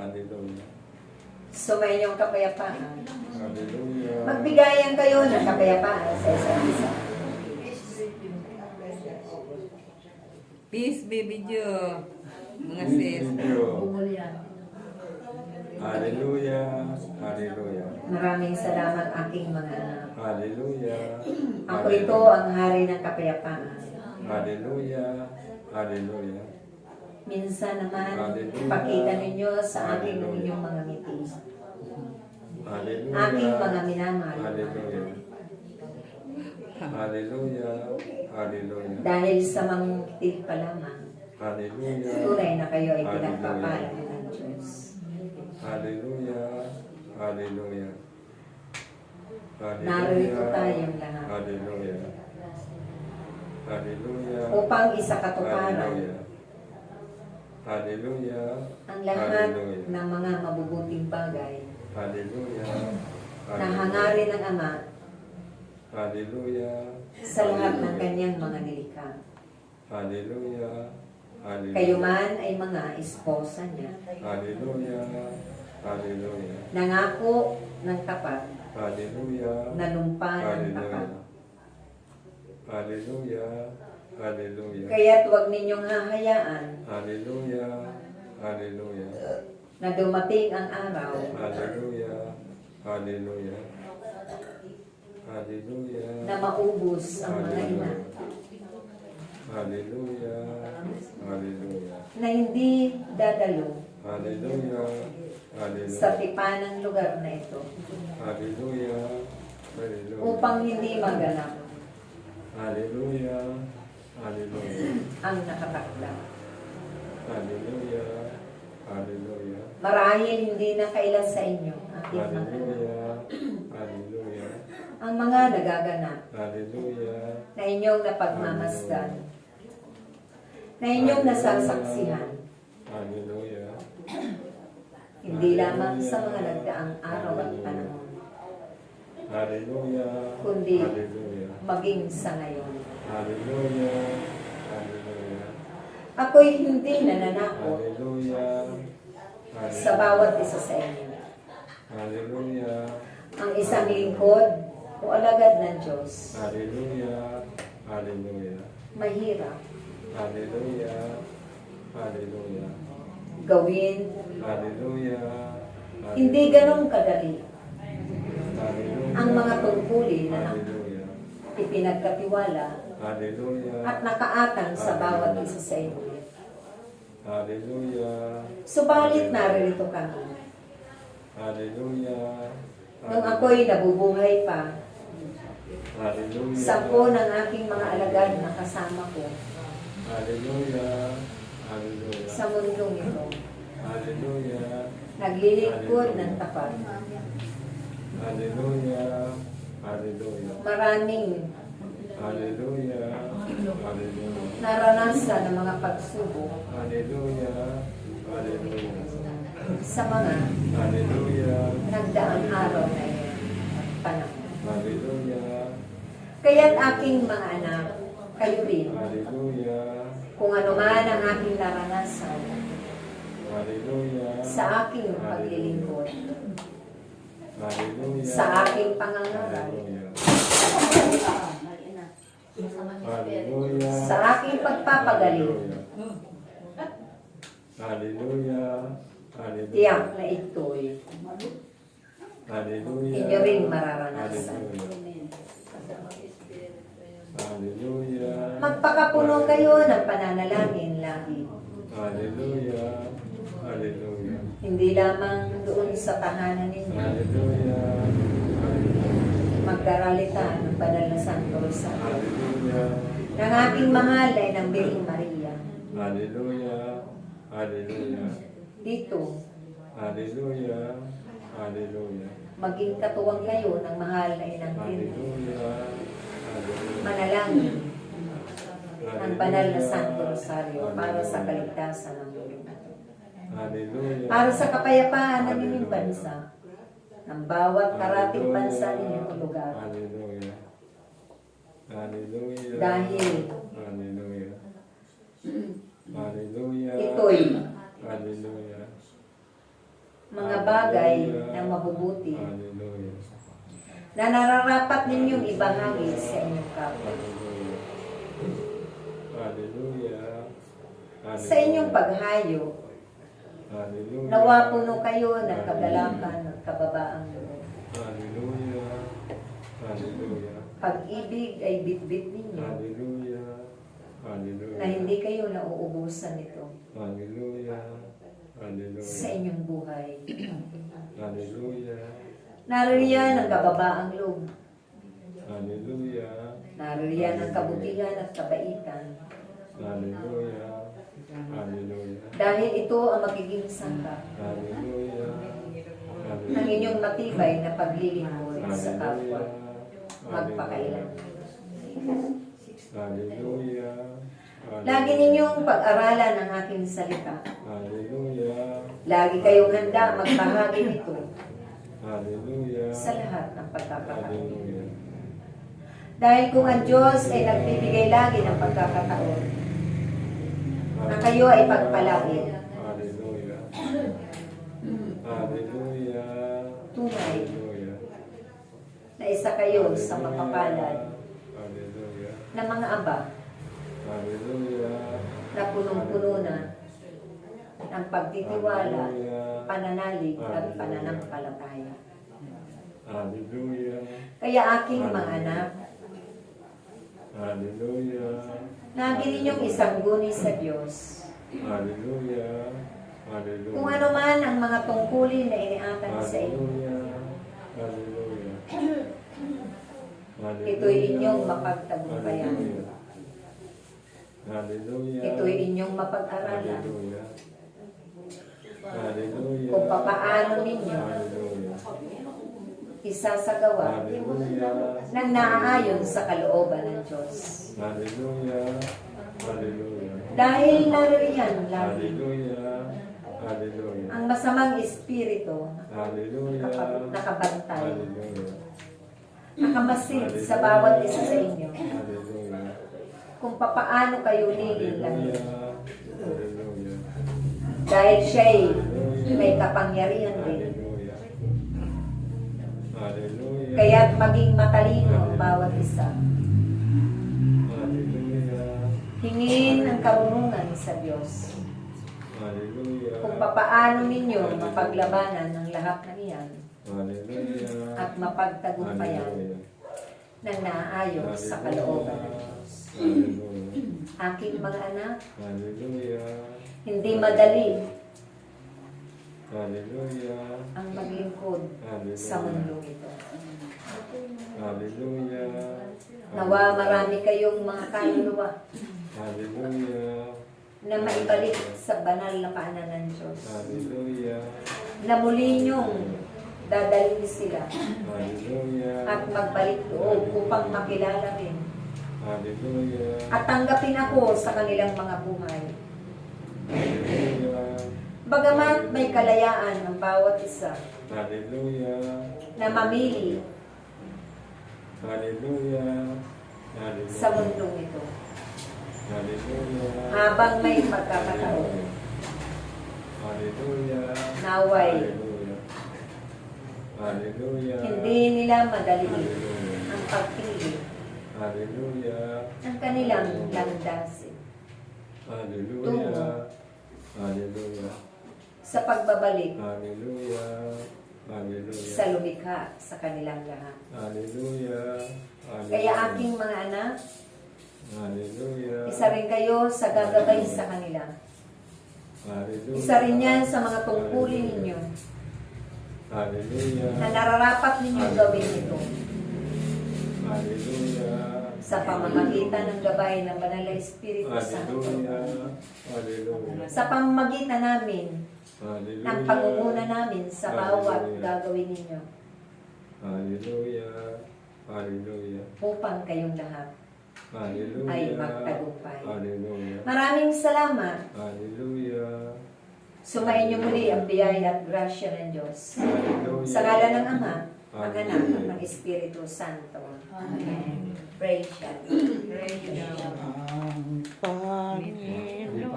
Hallelujah. Sumayin yung kapayapaan. Hallelujah. Magbigayan kayo ng kapayapaan sa isa't isa. Peace, baby Jo. Mga sis. Hallelujah. Hallelujah. Maraming salamat aking mga anak. Hallelujah. Ako ito ang hari ng kapayapaan. Hallelujah. Hallelujah. Minsan naman, Hallelujah. ipakita ninyo sa akin ng Hallelujah. inyong mga ngiti. Hallelujah. Aking mga minamahal. Hallelujah. Hallelujah. Hallelujah. Dahil sa mga ngiti pa lamang, Hallelujah. tunay na kayo ay Hallelujah. pinagpapala ng Diyos. Hallelujah. Hallelujah. Narito tayong lahat Hallelujah. Hallelujah. upang isakatuparan Hallelujah. Hallelujah. ang lahat Hallelujah. ng mga mabubuting bagay Hallelujah. na hangarin ng Ama Hallelujah. sa lahat ng kanyang mga nilikha. Hallelujah. Hallelujah. Kayo man ay mga esposa niya. Hallelujah. Hallelujah. Nangako ng tapat, Hallelujah. nanumpa ng tapat. Hallelujah. Hallelujah. Hallelujah. Kaya't huwag ninyong hahayaan Hallelujah. Hallelujah. na dumating ang araw Hallelujah. Hallelujah. Hallelujah. na maubos ang mga ina Hallelujah. Hallelujah. na hindi dadalo Hallelujah. sa Hallelujah. tipanang lugar na ito Hallelujah. Hallelujah. upang hindi maganap Hallelujah. Hallelujah. ang nakatakda. Hallelujah. Hallelujah. Marahil hindi na kailan sa inyo, Hallelujah. Hallelujah. ang mga nagaganap Hallelujah. na inyong napagmamasdan, na inyong nasasaksihan, Hallelujah. hindi lamang sa mga nagdaang araw at panahon, Hallelujah. Kundi- Hallelujah. maging sa ngayon. Hallelujah. Hallelujah. Ako'y hindi nananakot Hallelujah. sa bawat isa sa inyo. Hallelujah. Ang isang lingkod o alagad ng Diyos, Hallelujah. Hallelujah. mahirap Hallelujah. Hallelujah. gawin, Hallelujah. hindi ganong kadali Hallelujah. ang mga tungkulin na Hallelujah. ipinagkatiwala Hallelujah. at nakaatang sa bawat isa sa inyo. Hallelujah. Subalit naririto kami. Hallelujah. Nung ako'y nabubuhay pa, Hallelujah. sampo ng aking mga alagad na kasama ko Hallelujah. Hallelujah. sa mundong ito, Hallelujah. naglilingkod ng tapat. Hallelujah. Hallelujah. Maraming Hallelujah. Hallelujah. naranasan ng mga pagsubok Hallelujah. Hallelujah. sa mga Hallelujah. nagdaang araw na iyan at panahon. Hallelujah. Kaya't aking mga anak, kayo rin, Hallelujah. kung ano man ang aking naranasan Hallelujah. sa aking paglilingkod, Hallelujah. sa aking pangangaral, Hallelujah. Hallelujah. sa aking pagpapagaling, Hallelujah. Hallelujah. tiyak na ito'y Hallelujah. inyo rin mararanasan. Hallelujah. Magpakapuno kayo ng pananalangin lagi. Hallelujah. Hallelujah. Hindi lamang doon sa tahanan ninyo, Hallelujah. Magdaralita ng banal na Santo Rosario. Hallelujah. Ng ating mahal ay ng Birhing Maria. Hallelujah. Hallelujah. Dito, Hallelujah. Hallelujah. maging katuwang kayo ng mahal inang Birhen. Hallelujah. Manalangin ng banal na Santo Rosario para sa kaligtasan ng mundo. Para sa kapayapaan ng inyong bansa, ng bawat karating bansa ninyong lugar. Hallelujah. Hallelujah. Dahil Hallelujah. Hallelujah. ito'y Hallelujah. mga bagay na mabubuti Hallelujah. na nararapat ninyong ibahagi sa inyong kapwa. Hallelujah. Hallelujah. Sa inyong paghayo, Hallelujah. nawa puno kayo ng kagalakan kababaang loob. Hallelujah. Hallelujah. Pag-ibig ay bitbit ninyo Hallelujah. Hallelujah. na hindi kayo nauubusan nito Hallelujah. Hallelujah. sa inyong buhay. Hallelujah. Naririyan ang kababaang loob. Hallelujah. Naririyan ang kabutihan at kabaitan. Hallelujah. Hallelujah. Dahil ito ang magiging sangka Hallelujah. Ng inyong matibay na paglilingkod sa kapwa magpakailan. Hallelujah. Lagi ninyong pag-aralan ang aking salita. Hallelujah. Lagi kayong handa magbahagi nito Hallelujah. sa lahat ng pagkakataon. Dahil kung ang Diyos ay nagbibigay lagi ng pagkakataon, na kayo ay pagpalagin, Hallelujah. Hallelujah. tunay Hallelujah. na isa kayo sa mapapalad Hallelujah. na mga aba Hallelujah. na punong-puno na ng pagtitiwala, Hallelujah. pananalig at pananampalataya. Hallelujah. Kaya aking mga anak, Hallelujah. lagi ninyong isangguni sa Diyos. Hallelujah. Hallelujah. Kung ano man ang mga tungkulin na iniatang sa inyo, Hallelujah. Hallelujah. Ito'y inyong mapagtagumpayan. Hallelujah. Ito'y inyong mapag-aralan Hallelujah. Hallelujah. kung papaano ninyo Hallelujah. isasagawa Hallelujah. ng naaayon sa kalooban ng Diyos. Hallelujah. Hallelujah. Dahil naririyan lagi Hallelujah. Hallelujah. ang masamang espiritu Hallelujah. nakabantay, Hallelujah. Nakamasid sa bawat isa sa inyo kung papaano kayo. Hallelujah. dahil siya'y may kapangyarihan din. Kaya't maging matalino ang bawat isa. Hingin ang karunungan sa Diyos kung papaano ninyo mapaglabanan ng lahat ng iyan Hallelujah. at mapagtagumpayan Hallelujah. ng naaayon sa kalooban ng Diyos. Hallelujah. Aking mga anak, Hallelujah. hindi madali Hallelujah. ang maglingkod sa mundong ito. Hallelujah. Nawa marami kayong mga kaluluwa Hallelujah. na maibalik sa banal na paanan ng Diyos. Hallelujah. Na muli niyong dadalhin sila Hallelujah. at magbalik loob upang makilala rin Hallelujah. at tanggapin ako sa kanilang mga buhay. Hallelujah. Bagamat may kalayaan ang bawat isa Hallelujah. na mamili Hallelujah. Hallelujah. sa mundong ito. Hallelujah. Habang may pagkakataon, Hallelujah. naway, Hallelujah. Hallelujah. hindi nila madali Hallelujah. ang pagpili Hallelujah. ng kanilang landasin Hallelujah. Hallelujah. sa pagbabalik Hallelujah. Hallelujah. sa lumikha sa kanilang lahat. Hallelujah. Hallelujah. Kaya aking mga anak, Hallelujah. isa rin kayo sa gagabay sa kanila. Hallelujah. Isa rin yan sa mga tungkulin ninyo Hallelujah. na nararapat ninyong gawin ito Hallelujah. sa pamamagitan ng gabay ng Banal na Espiritu Santo. Hallelujah. Hallelujah. Sa pamamagitan namin Hallelujah. ng pangunguna namin sa bawat Hallelujah. gagawin ninyo Hallelujah. Hallelujah. upang kayong lahat Hallelujah. ay magtagumpay. Hallelujah. Maraming salamat. Hallelujah. Sumayin niyo muli ang biyaya at grasya ng Diyos. Sa ngala ng Ama, ang Anak, at ng Espiritu Santo. Amen. Praise God. Praise God. Ang Panginoon